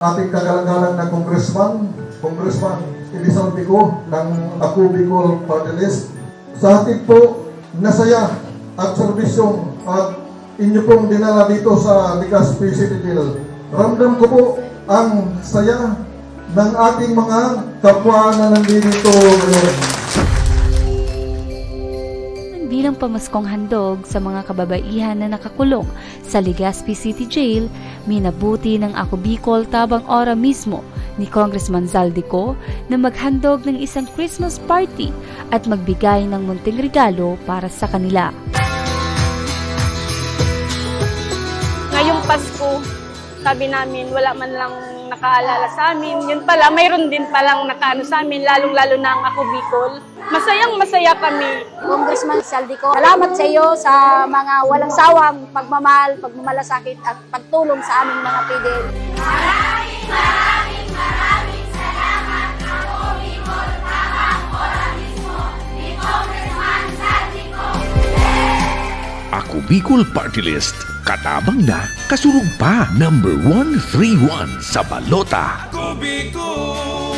ating kagalang-galang na congressman, congressman Elizalde ko ng Ako Bicol Party List. Sa atin po, nasaya at serbisyong at inyo pong dinala dito sa City Jail. Ramdam ko po ang saya ng ating mga kapwa na nandito ngayon. Bilang pamaskong handog sa mga kababaihan na nakakulong sa Legazpi City Jail, minabuti ng Ako Bicol tabang ora mismo ni Congressman Zaldico na maghandog ng isang Christmas party at magbigay ng munting regalo para sa kanila. ngayong Pasko, sabi namin, wala man lang nakaalala sa amin. Yun pala, mayroon din palang nakaano sa amin, lalong-lalo na ang ako Bicol. Masayang masaya kami. Congressman Saldico. Salamat sa iyo sa mga walang sawang pagmamahal, pagmamalasakit at pagtulong sa aming mga pidil. Ako Bicol Party List. Katabang na, kasurug pa. Number 131 sa balota. Kubiko